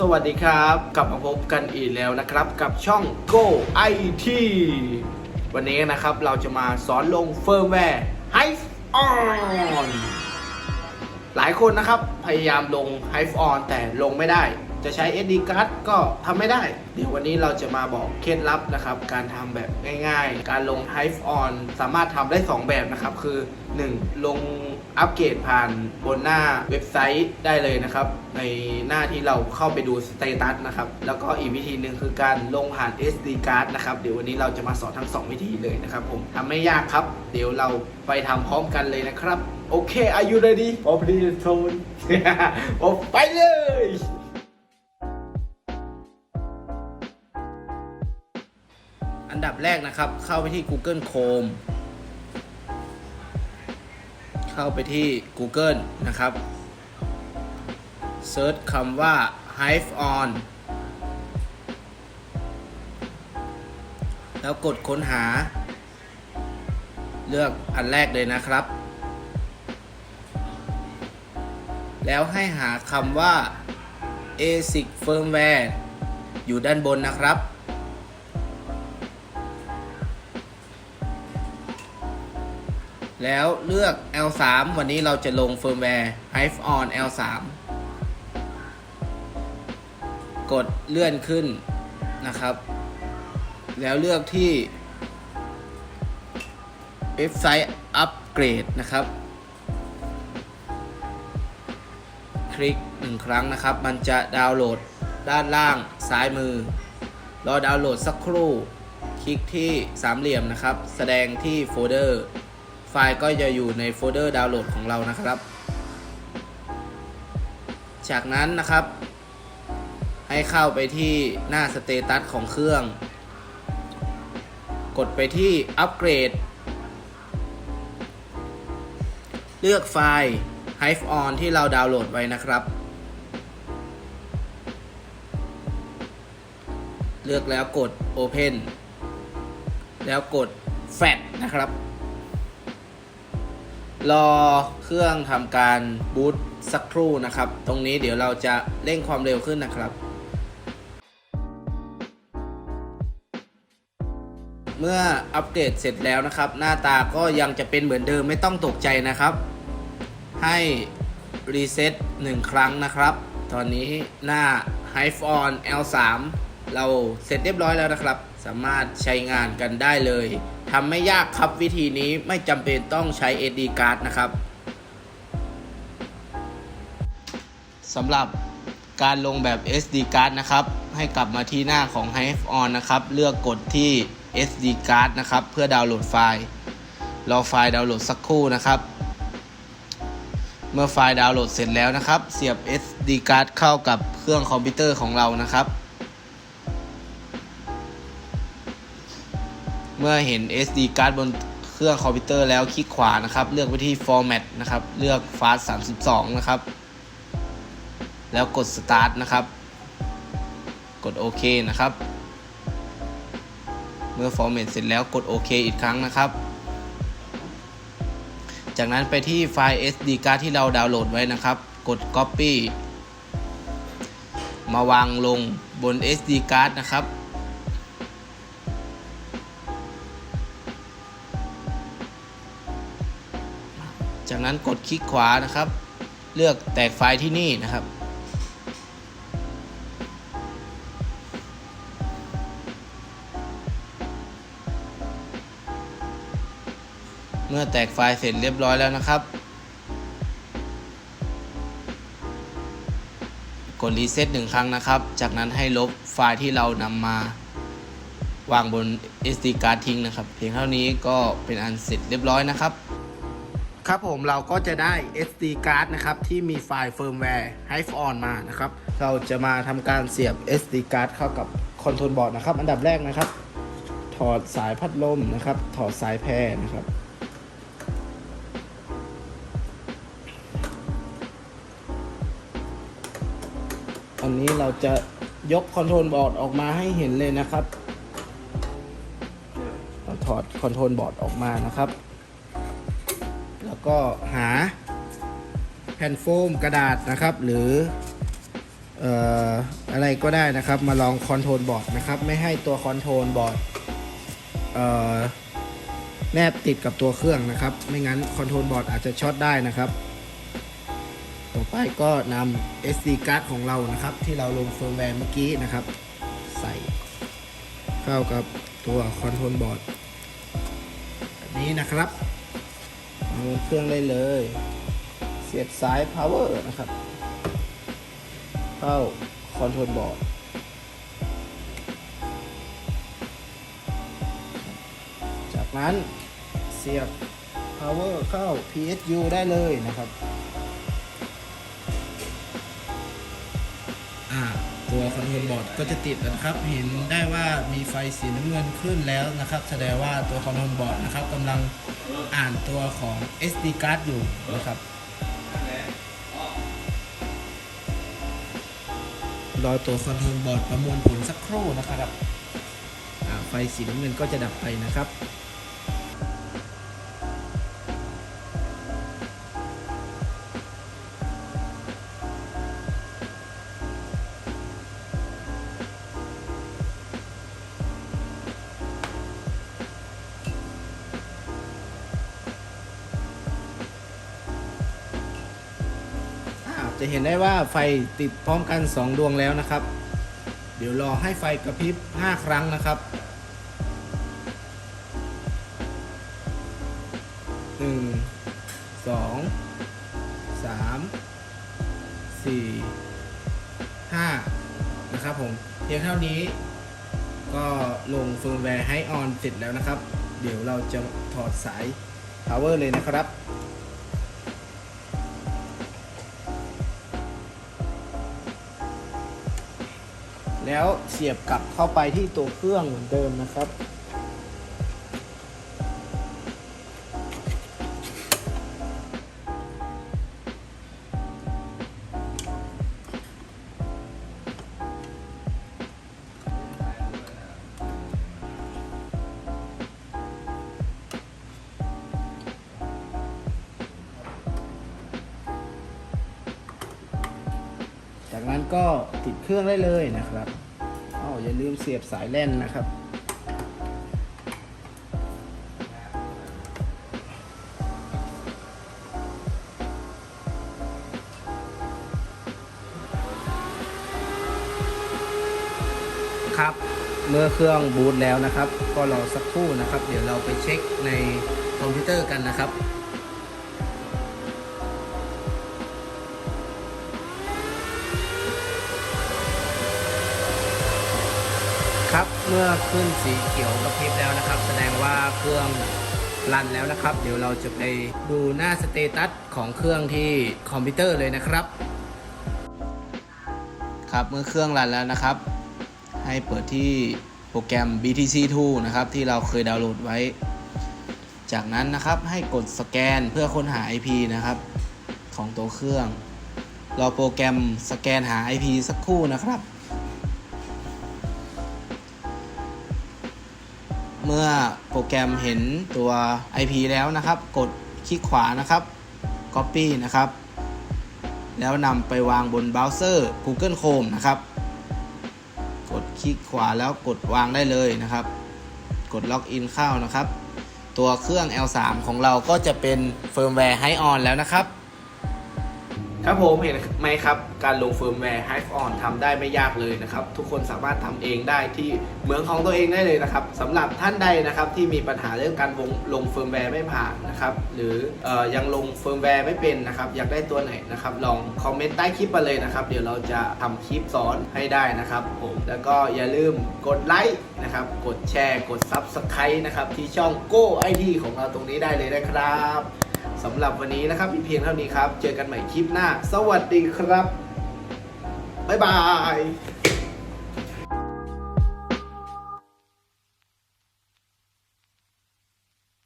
สวัสดีครับ กลับมาพบกันอีกแล้วนะครับ กับช่อง Go IT วันนี้นะครับเราจะมาสอนลงเฟิร์มแวร์ Hive On หลายคนนะครับพยายามลง Hive On แต่ลงไม่ได้ จะใช้ SD card ก็ทำไม่ได้ เดี๋ยววันนี้เราจะมาบอกเคล็ดลับนะครับ การทำแบบง่ายๆ การลง Hive On สามารถทำได้ 2 แบบนะครับ คือ 1. ลง อัปเกรดผ่านบนหน้าเว็บไซต์ได้เลยนะครับ ในหน้าที่เราเข้าไปดูสเตตัสนะครับ แล้วก็อีกวิธีหนึ่งคือการลงผ่าน SD card นะครับเดี๋ยววันนี้เราจะมาสอนทั้ง 2 วิธีเลยนะครับผมทำไม่ยากครับ เดี๋ยวเราไปทำพร้อมกันเลยนะครับโอเค are you ready for please tone โอ้ไปเลยอันดับแรกนะครับ เข้าไปที่ Google Chrome เข้าไปที่ Google นะครับเซิร์ชคำว่า Hive on แล้วกดค้นหา เลือกอันแรกเลยนะครับ แล้วให้หาคำว่า ASIC firmware อยู่ด้านบนนะครับ แล้วเลือก L3 วันนี้เราจะลงเฟิร์มแวร์ Hive on L3 กดเลื่อนขึ้นนะครับ แล้วเลือกที่ เว็บไซต์อัปเกรดนะครับ คลิกหนึ่งครั้งนะครับ มันจะดาวน์โหลดด้านล่างซ้ายมือ รอดาวน์โหลดสักครู่ คลิกที่สามเหลี่ยมนะครับ แสดงที่โฟลเดอร์ ฟล์ก็จะอยู่ในโฟลเดอร์ดาวน์โหลดของเรานะครับ จากนั้นนะครับ ให้เข้าไปที่หน้าสเตตัสของเครื่อง กดไปที่อัปเกรด เลือกไฟล์ Hive on ที่เราดาวน์โหลดไว้นะครับ เลือกแล้วกด Open แล้วกด Fat นะครับ รอเครื่องทำการบูตสักครู่นะครับ ตรงนี้เดี๋ยวเราจะเร่งความเร็วขึ้นนะครับ เมื่ออัปเดตเสร็จแล้วนะครับ หน้าตาก็ยังจะเป็นเหมือนเดิมไม่ต้องตกใจนะครับ ให้รีเซ็ตหนึ่งครั้งนะครับ ตอนนี้หน้า Hive on L3 เราเสร็จเรียบร้อยแล้วนะครับ สามารถใช้งานกันได้เลย ทำไม่ยากครับวิธีนี้ไม่จำเป็นต้องใช้ SD card นะครับสำหรับการลงแบบ SD card นะครับ ให้กลับมาที่หน้าของ Hive on นะครับ เลือกกดที่ SD card นะครับ เพื่อดาวน์โหลดไฟล์ รอไฟล์ดาวน์โหลดสักครู่นะครับ เมื่อไฟล์ดาวน์โหลดเสร็จแล้วนะครับ เสียบ SD card เข้ากับเครื่องคอมพิวเตอร์ของเรานะครับ เมื่อเห็น SD card บนเครื่องคอมพิวเตอร์แล้วคลิกขวานะครับ เลือกไปที่ format นะครับ เลือก fast 32 นะครับ แล้วกด start นะครับ กดโอเคนะครับ เมื่อ format เสร็จแล้วกดโอเคอีกครั้งนะครับ จากนั้นไปที่ไฟล์ SD card ที่เราดาวน์โหลดไว้นะครับ กด copy มาวางลงบน SD card นะครับ จากนั้นกดคลิกขวานะครับ เลือกแตกไฟล์ที่นี่นะครับ เมื่อแตกไฟล์เสร็จเรียบร้อยแล้วนะครับ กดรีเซ็ตหนึ่งครั้งนะครับ จากนั้นให้ลบไฟล์ที่เรานำมาวางบน SD card ทิ้งนะครับ เพียงเท่านี้ก็เป็นอันเสร็จเรียบร้อยนะครับ ครับผมเราก็จะได้ SD card นะครับที่มีไฟล์เฟิร์มแวร์ Hive on มานะครับ เราจะมาทำการเสียบ SD card เข้ากับคอนโทรลบอร์ดนะครับ อันดับแรกนะครับ ถอดสายพัดลมนะครับ ถอดสายแพรนะครับ อันนี้เราจะยกคอนโทรลบอร์ดออกมาให้เห็นเลยนะครับ เราถอดคอนโทรลบอร์ดออกมานะครับ ก็หาแผ่นโฟมกระดาษนะครับ หรืออออะไรก็ได้นะครับมาลองคอนโทรลบอร์ดนะครับไม่ให้ตัวคอนโทรลบอร์ดแนบติดกับตัวเครื่องนะครับ ไม่งั้นคอนโทรลบอร์ดอาจจะช็อตได้นะครับ ต่อไปก็นำ SD card ของเรานะครับ ที่เราลงเฟิร์มแวร์เมื่อกี้นะครับ ใส่เข้ากับตัวคอนโทรลบอร์ดนี้นะครับ เอาเครื่องได้เลย เสียบสาย power นะครับ เข้าคอนโทรลบอร์ดจากนั้นเสียบ power เข้า PSU ได้เลยนะครับตัวคอนโทรลบอร์ดก็จะติดนะครับ เห็นได้ว่ามีไฟสีน้ำเงินขึ้นแล้วนะครับ แสดงว่าตัวคอนโทรลบอร์ดนะครับกำลัง อ่านตัวของ SD card อยู่นะครับรอตัวคอนโทรลบอร์ดประมวลผลสักครู่นะครับไฟสีน้ำเงินก็จะดับไปนะครับ เห็นได้ว่าไฟติดพร้อมกัน 2 ดวงแล้วนะครับ เดี๋ยวรอให้ไฟกระพริบ 5 ครั้งนะครับ1 2 3 4 5นะครับผมเพียงเท่านี้ ก็ลงเฟิร์มแวร์ให้ออนเสร็จแล้วนะครับ เดี๋ยวเราจะถอดสาย power เลยนะครับ แล้วเสียบกลับเข้าไปที่ตัวเครื่องเหมือนเดิมนะครับ ก็ติดเครื่องได้เลยนะครับอ้าวอย่าลืมเสียบสายแล่นนะครับ ครับ เมื่อเครื่องบูตแล้วนะครับ ก็รอสักครู่นะครับ เดี๋ยวเราไปเช็คในคอมพิวเตอร์กันนะครับ ครับ เมื่อขึ้นสีเขียวกระพริบแล้วนะครับ แสดงว่าเครื่องรันแล้วนะครับ เดี๋ยวเราจะไปดูหน้าสเตตัสของเครื่องที่คอมพิวเตอร์เลยนะครับ ครับเมื่อเครื่องรันแล้วนะครับ ให้เปิดที่โปรแกรม BTC2 นะครับที่เราเคยดาวน์โหลดไว้ จากนั้นนะครับให้กดสแกนเพื่อค้นหา IP นะครับ ของตัวเครื่อง รอโปรแกรมสแกนหา IP สักครู่นะครับ เมื่อโปรแกรมเห็นตัว IP แล้วนะครับ กดคลิกขวานะครับ Copy นะครับ แล้วนำไปวางบนเบราว์เซอร์ Google Chrome นะครับ กดคลิกขวาแล้วกดวางได้เลยนะครับ กดล็อกอินเข้านะครับ ตัวเครื่อง L3 ของเราก็จะเป็นเฟิร์มแวร์ไฮออนแล้วนะครับ ครับผมเห็นไหมครับ การลงเฟิร์มแวร์ Hive On ทำได้ไม่ยากเลยนะครับ ทุกคนสามารถทำเองได้ที่เหมืองของตัวเองได้เลยนะครับสำหรับท่านใดนะครับที่มีปัญหาเรื่องการลงลงเฟิร์มแวร์ไม่ผ่านนะครับหรือออยังลงเฟิร์มแวร์ไม่เป็นนะครับอยากได้ตัวไหนนะครับลองคอมเมนต์ใต้คลิปมาเลยนะครับเดี๋ยวเราจะทำคลิปสอนให้ได้นะครับผมแล้วก็อย่าลืมกดไลค์นะครับกดแชร์ กด Subscribe นะครับที่ช่อง Go ID ของเราตรงนี้ได้เลยนะครับ สำหรับวันนี้นะครับมีเพียงเท่านี้ครับ เจอกันใหม่คลิปหน้า สวัสดีครับ บ๊ายบาย